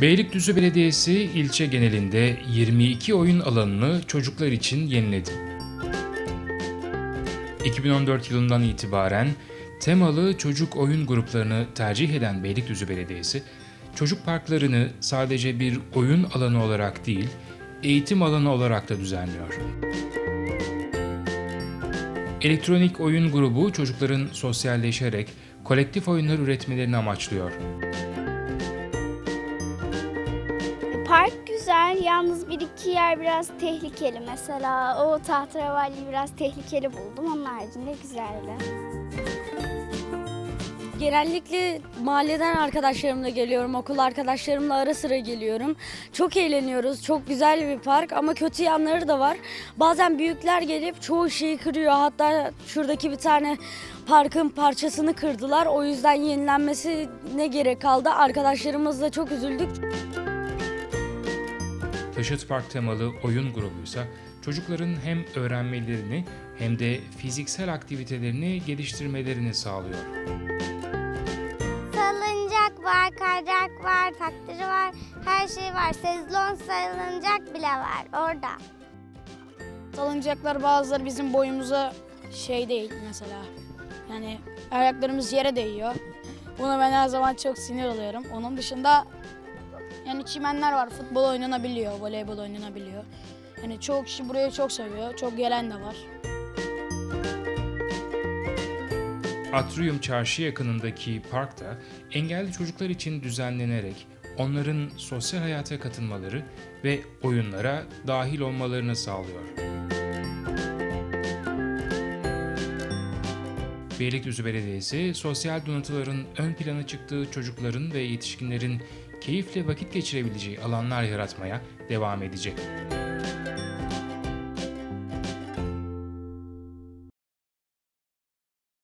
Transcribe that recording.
Beylikdüzü Belediyesi ilçe genelinde 22 oyun alanını çocuklar için yeniledi. 2014 yılından itibaren temalı çocuk oyun gruplarını tercih eden Beylikdüzü Belediyesi, çocuk parklarını sadece bir oyun alanı olarak değil, eğitim alanı olarak da düzenliyor. Elektronik oyun grubu çocukların sosyalleşerek kolektif oyunlar üretmelerini amaçlıyor. Park güzel, yalnız bir iki yer biraz tehlikeli. Mesela o tahterevalliyi biraz tehlikeli buldum. Onun haricinde güzeldi. Genellikle mahalleden arkadaşlarımla geliyorum, okul arkadaşlarımla ara sıra geliyorum. Çok eğleniyoruz, çok güzel bir park ama kötü yanları da var. Bazen büyükler gelip çoğu şeyi kırıyor. Hatta şuradaki bir tane parkın parçasını kırdılar. O yüzden yenilenmesi ne gerek kaldı? Arkadaşlarımızla çok üzüldük. Taşıt Park temalı oyun grubuysa çocukların hem öğrenmelerini hem de fiziksel aktivitelerini geliştirmelerini sağlıyor. Salıncak var, kaydırak var, taktırı var, her şey var. Sezlon salıncak bile var orada. Salıncaklar bazıları bizim boyumuza şey değil mesela. Yani ayaklarımız yere değiyor. Buna ben her zaman çok sinir oluyorum. Onun dışında yani çimenler var. Futbol oynanabiliyor, voleybol oynanabiliyor. Yani çoğu kişi burayı çok seviyor. Çok gelen de var. Atrium Çarşı yakınındaki parkta engelli çocuklar için düzenlenerek onların sosyal hayata katılmaları ve oyunlara dahil olmalarını sağlıyor. Beylikdüzü Belediyesi, sosyal donatıların ön plana çıktığı çocukların ve yetişkinlerin keyifle vakit geçirebileceği alanlar yaratmaya devam edecek.